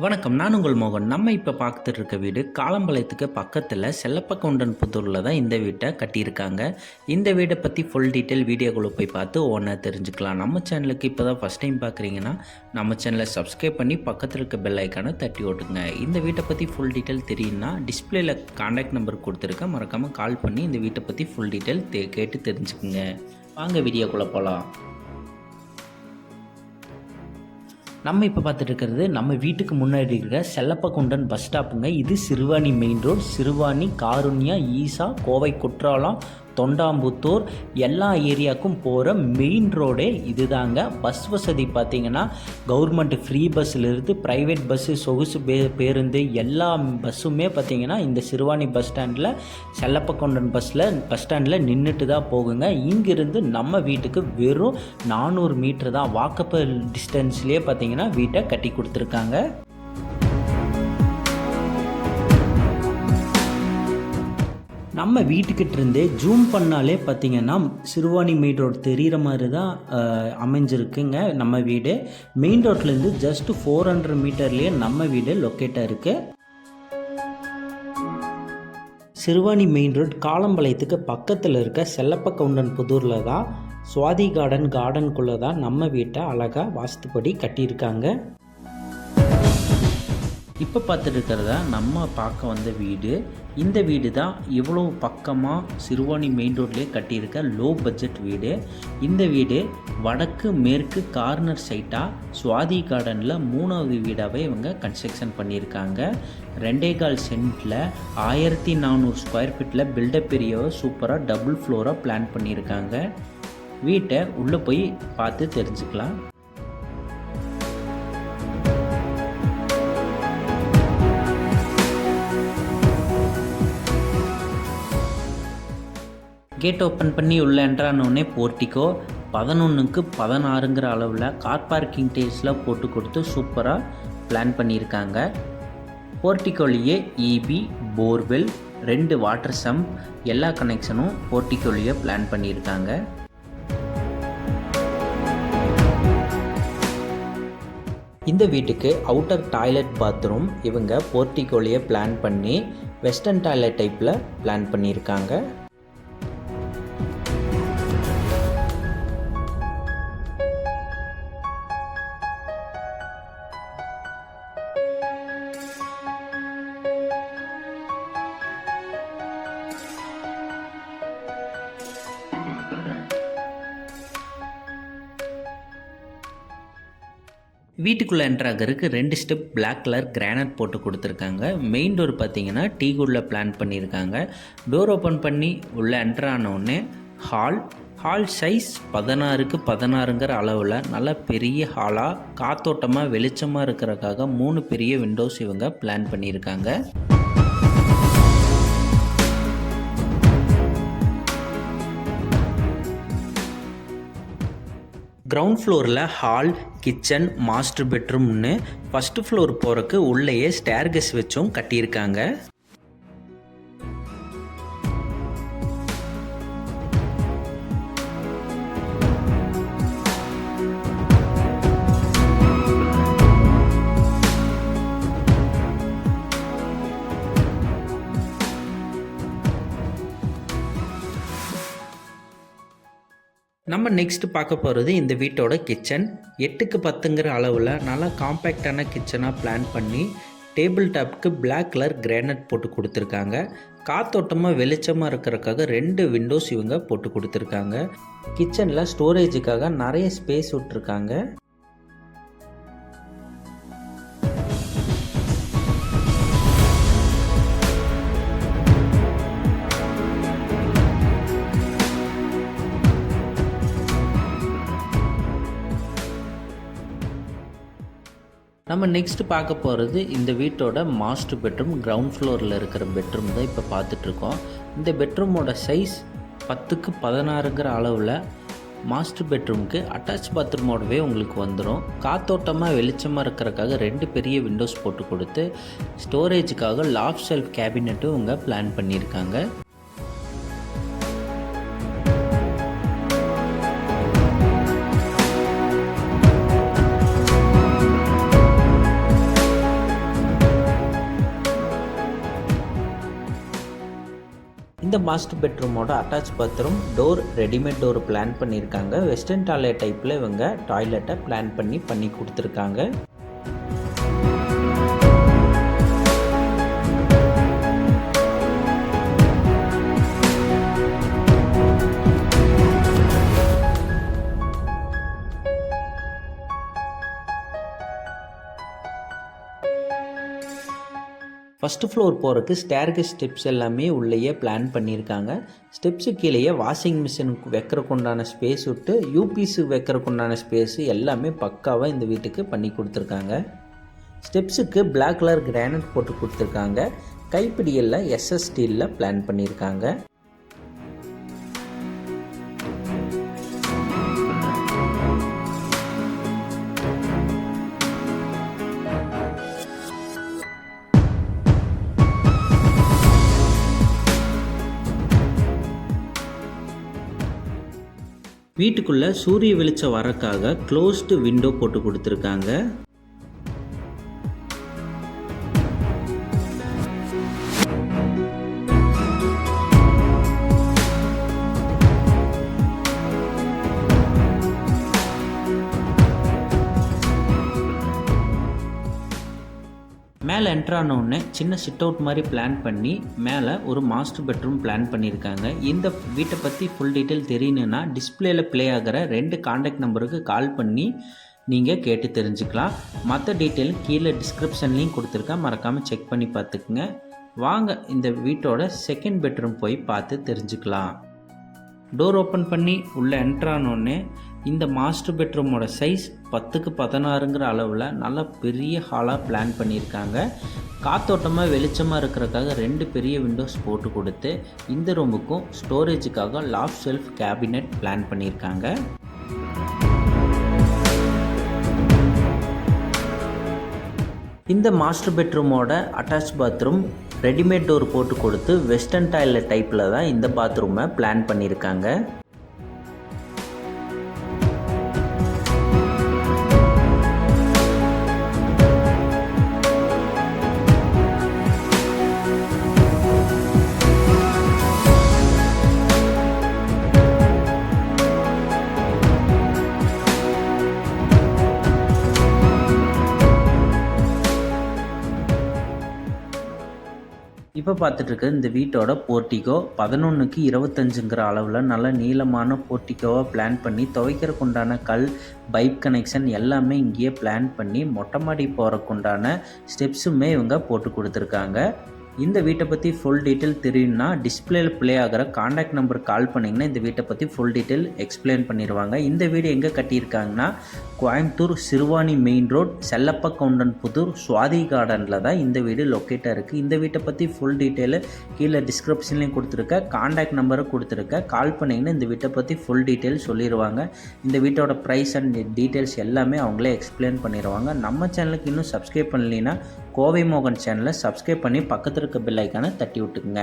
வணக்கம் நான் உங்கள் மோகன். நம்ம இப்போ பார்த்துட்டு இருக்க வீடு காலம்பாளையத்துக்கு பக்கத்தில் செல்லப்பக்கவுண்டன் புத்தூரில் தான் இந்த வீட்டை கட்டியிருக்காங்க. இந்த வீடை பற்றி ஃபுல் டீட்டெயில் வீடியோக்குள்ளே போய் பார்த்து ஒன்றா தெரிஞ்சுக்கலாம். நம்ம சேனலுக்கு இப்போ தான் ஃபஸ்ட் டைம் பார்க்குறீங்கன்னா நம்ம சேனலை சப்ஸ்கிரைப் பண்ணி பக்கத்தில் இருக்க பெல் ஐக்கானை தட்டி ஓட்டுங்க. இந்த வீட்டை பற்றி ஃபுல் டீட்டெயில் தெரியும்னா டிஸ்பிளேல காண்டாக்ட் நம்பர் கொடுத்துருக்கேன் மறக்காமல் கால் பண்ணி இந்த வீட்டை பற்றி ஃபுல் டீட்டெயில் கேட்டு தெரிஞ்சுக்குங்க. வாங்க வீடியோக்குள்ளே போகலாம் நம்ம இப்போ பார்த்துட்டு இருக்கிறது நம்ம வீட்டுக்கு முன்னாடி இருக்கிற செல்லப்பகுண்டன் பஸ் ஸ்டாப்புங்க. இது சிறுவாணி மெயின் ரோடு சிறுவாணி காருண்யா ஈசா கோவை குற்றாலம் தொண்டாம்புத்தூர் எல்லா ஏரியாவுக்கும் போகிற மெயின் ரோடே இதுதாங்க. பஸ் வசதி பார்த்திங்கன்னா கவர்மெண்ட் ஃப்ரீ பஸ்ஸிலிருந்து ப்ரைவேட் பஸ்ஸு சொகுசு பே பேருந்து எல்லா பஸ்ஸுமே பார்த்திங்கன்னா இந்த சிறுவாணி பஸ் ஸ்டாண்டில் செல்லப்பக்கொண்டன் பஸ்ஸில் பஸ் ஸ்டாண்டில் நின்றுட்டு தான் போகுங்க. இங்கிருந்து நம்ம வீட்டுக்கு வெறும் நானூறு மீட்டர் தான் வாக்கப்பிள் டிஸ்டன்ஸ்லேயே பார்த்தீங்கன்னா வீட்டை கட்டி கொடுத்துருக்காங்க. நம்ம வீட்டுக்கிட்ட இருந்தே ஜூம் பண்ணாலே பார்த்தீங்கன்னா சிறுவாணி மெயின் ரோடு தெரிகிற மாதிரி தான் அமைஞ்சிருக்குங்க நம்ம வீடு. மெயின் ரோட்லேருந்து ஜஸ்ட் ஃபோர் ஹண்ட்ரட் மீட்டர்லேயே நம்ம வீடு லொக்கேட்டாக இருக்குது சிறுவாணி மெயின் ரோட் காலம்பாளையத்துக்கு பக்கத்தில் இருக்க செல்லப்ப கவுண்டன் புதூரில் தான் சுவாதி கார்டன் கார்டனுக்குள்ளே தான் நம்ம வீட்டை அழகாக வாஸ்துப்படி கட்டியிருக்காங்க. இப்போ பார்த்துட்டு இருக்கிறதா நம்ம பார்க்க வந்த வீடு. இந்த வீடு தான் இவ்வளோ பக்கமாக சிறுவாணி மெயின் ரோட்லேயே கட்டியிருக்க லோ பட்ஜெட் வீடு. இந்த வீடு வடக்கு மேற்கு கார்னர் சைட்டாக சுவாதி கார்டனில் மூணாவது வீடாகவே இவங்க கன்ஸ்ட்ரக்ஷன் பண்ணியிருக்காங்க. ரெண்டே கால் சென்ட்டில் ஆயிரத்தி நானூறு ஸ்கொயர் ஃபீட்டில் பில்டப் ஏரியாவை சூப்பராக டபுள் ஃப்ளோராக பிளான் பண்ணியிருக்காங்க. வீட்டை உள்ளே போய் பார்த்து தெரிஞ்சுக்கலாம். கேட் ஓப்பன் பண்ணி உள்ளே என்ட்ரானோடனே போர்ட்டிக்கோ பதினொன்றுக்கு பதினாறுங்கிற அளவில் கார் பார்க்கிங் டேஸில் போட்டு கொடுத்து சூப்பராக பிளான் பண்ணியிருக்காங்க. போர்ட்டிக்கோலியே இபி போர்வெல் ரெண்டு வாட்டர் சம்ப் எல்லா கனெக்ஷனும் போர்ட்டிக்கோலியே பிளான் பண்ணியிருக்காங்க. இந்த வீட்டுக்கு அவுட்டர் டாய்லெட் பாத்ரூம் இவங்க போர்ட்டிக்கோலியே பிளான் பண்ணி வெஸ்டர்ன் டாய்லெட் டைப்பில் பிளான் பண்ணியிருக்காங்க. வீட்டுக்குள்ளே என்ட்ராகருக்கு ரெண்டு ஸ்டெப் பிளாக் கலர் கிரானைட் போட்டு கொடுத்துருக்காங்க. மெயின் டோர் பார்த்தீங்கன்னா டீ குடில் பிளான் பண்ணியிருக்காங்க டோர் ஓப்பன் பண்ணி உள்ளே என்ட்ரு ஆனவுடனே ஹால் ஹால் சைஸ் பதினாறுக்கு பதினாறுங்கிற அளவில் நல்ல பெரிய ஹாலாக காத்தோட்டமாக வெளிச்சமாக இருக்கிறக்காக மூணு பெரிய விண்டோஸ் இவங்க பிளான் பண்ணியிருக்காங்க கிரவுண்ட் ஃப்ளோரில் ஹால் கிச்சன் மாஸ்டர் பெட்ரூம்னு ஃபஸ்ட்டு ஃப்ளோர் போகிறக்கு உள்ளேயே ஸ்டேர்கஸ் வச்சும் கட்டியிருக்காங்க. நம்ம நெக்ஸ்ட் பார்க்க போகிறது இந்த வீட்டோட கிச்சன் எட்டுக்கு பத்துங்கிற அளவில் நல்லா காம்பேக்டான கிச்சனாக பிளான் பண்ணி டேபிள் டாப்க்கு பிளாக் கலர் கிரானைட் போட்டு கொடுத்துருக்காங்க. காத்தோட்டமாக வெளிச்சமாக இருக்கிறதுக்காக ரெண்டு விண்டோஸ் இவங்க போட்டு கொடுத்துருக்காங்க. கிச்சனில் ஸ்டோரேஜுக்காக நிறைய ஸ்பேஸ் விட்டுருக்காங்க. நம்ம நெக்ஸ்ட் பார்க்க போகிறது இந்த வீட்டோட மாஸ்டர் பெட்ரூம் கிரவுண்ட் ஃப்ளோரில் இருக்கிற பெட்ரூம் தான் இப்போ பார்த்துட்ருக்கோம். இந்த பெட்ரூமோட சைஸ் பத்துக்கு பதினாறுங்கிற அளவில் மாஸ்டர் பெட்ரூமுக்கு அட்டாச் பாத்ரூமோடவே உங்களுக்கு வந்துடும் காத்தோட்டமாக வெளிச்சமாக இருக்கிறக்காக ரெண்டு பெரிய விண்டோஸ் போட்டு கொடுத்து ஸ்டோரேஜுக்காக லாஃப்ட் ஷெல்ஃப் கேபினெட்டும் இவங்க பிளான் பண்ணியிருக்காங்க. இந்த மாஸ்டர் பெட்ரூமோட attach bathroom door readymade door plan பண்ணியிருக்காங்க வெஸ்டர்ன் டாய்லெட் டைப்பில் இவங்க டாய்லெட்டை பிளான் பண்ணி பண்ணி கொடுத்துருக்காங்க. ஃபஸ்ட்டு ஃப்ளோர் போகிறதுக்கு ஸ்டேர்கேஸ் ஸ்டெப்ஸ் எல்லாமே உள்ளேயே பிளான் பண்ணியிருக்காங்க. ஸ்டெப்ஸு கீழேயே வாஷிங் மிஷின் வைக்கிறக்குண்டான ஸ்பேஸ் விட்டு யூபிஸு வைக்கிறக்குண்டான ஸ்பேஸு எல்லாமே பக்காவாக இந்த வீட்டுக்கு பண்ணி கொடுத்துருக்காங்க. ஸ்டெப்ஸுக்கு பிளாக் கலர் கிரானைட் போட்டு கொடுத்துருக்காங்க. கைப்பிடியெல்லாம் எஸ்எஸ் ஸ்டீலில் பிளான் பண்ணியிருக்காங்க. வீட்டுக்குள்ளே சூரிய வெளிச்சம் வரக்காக க்ளோஸ்டு விண்டோ போட்டு கொடுத்துருக்காங்க. மேலே என்ட்ரான சின்ன சிட் அவுட் மாதிரி பிளான் பண்ணி மேலே ஒரு மாஸ்டர் பெட்ரூம் பிளான் பண்ணியிருக்காங்க இந்த வீட்டை பற்றி ஃபுல் டீட்டெயில் தெரியணுன்னா டிஸ்பிளேயில் ப்ளே ஆகிற ரெண்டு காண்டாக்ட் நம்பருக்கு கால் பண்ணி நீங்கள் கேட்டு தெரிஞ்சுக்கலாம். மற்ற டீட்டெயில் கீழே டிஸ்கிரிப்ஷன்லேயும் கொடுத்துருக்கேன். மறக்காமல் செக் பண்ணி பார்த்துக்குங்க. வாங்க இந்த வீட்டோட செகண்ட் பெட்ரூம் போய் பார்த்து தெரிஞ்சுக்கலாம். டோர் ஓப்பன் பண்ணி உள்ளே என்ட்ரானோடனே இந்த மாஸ்டர் பெட்ரூமோட சைஸ் பத்துக்கு பதினாறுங்கிற அளவில் நல்ல பெரிய ஹாலாக பிளான் பண்ணியிருக்காங்க. காத்தோட்டமாக வெளிச்சமாக இருக்கிறக்காக ரெண்டு பெரிய விண்டோஸ் போட்டு கொடுத்து இந்த ரூமுக்கும் ஸ்டோரேஜுக்காக லாஃப் ஷெல்ஃப் கேபினெட் பிளான் பண்ணியிருக்காங்க. இந்த மாஸ்டர் பெட்ரூமோட அட்டாச் பாத்ரூம் ரெடிமேட் டோர் போட்டு கொடுத்து வெஸ்டர்ன் டாய்லெட் டைப்பில் தான் இந்த பாத்ரூமை பிளான் பண்ணியிருக்காங்க. இப்போ பார்த்துட்டு இருக்க இந்த வீட்டோட போர்ட்டிகோ பதினொன்றுக்கு இருபத்தஞ்சுங்கிற அளவில் நல்ல நீளமான போர்ட்டிகோவை பிளான் பண்ணி துவைக்கிறக்குண்டான கல் பைப் கனெக்ஷன் எல்லாமே இங்கேயே பிளான் பண்ணி மொட்டை மாடி போகிறக்குண்டான ஸ்டெப்ஸுமே இவங்க போட்டு கொடுத்துருக்காங்க. இந்த வீட்டை பற்றி ஃபுல் டீட்டெயில் தெரியும்னா டிஸ்பிளேல ப்ளே ஆகிற காண்டாக்ட் நம்பர் கால் பண்ணிங்கன்னா இந்த வீட்டை பற்றி ஃபுல் டீட்டெயில் எக்ஸ்பிளைன் பண்ணிடுவாங்க. இந்த வீடு எங்கே கட்டியிருக்காங்கன்னா கோயம்புத்தூர் சிறுவாணி மெயின் ரோட் செல்லப்ப கவுண்டன் புதூர் சுவாதி கார்டனில் தான் இந்த வீடு லொக்கேட்டாக இருக்குது இந்த வீட்டை பற்றி ஃபுல் டீட்டெயிலு கீழே டிஸ்கிரிப்ஷன்லேயும் கொடுத்துருக்க காண்டாக்ட் நம்பரும் கொடுத்துருக்க. கால் பண்ணிங்கன்னா இந்த வீட்டை பற்றி ஃபுல் டீட்டெயில் சொல்லிடுவாங்க இந்த வீட்டோட ப்ரைஸ் அண்ட் டீட்டெயில்ஸ் எல்லாமே அவங்களே எக்ஸ்பிளைன் பண்ணிடுவாங்க. நம்ம சேனலுக்கு இன்னும் சப்ஸ்கிரைப் பண்ணலைன்னா கோவை மோகன் சேனலை சப்ஸ்கிரைப் பண்ணி பக்கத்தில் இருக்க பெல் ஐக்கானை தட்டி விட்டுக்குங்க.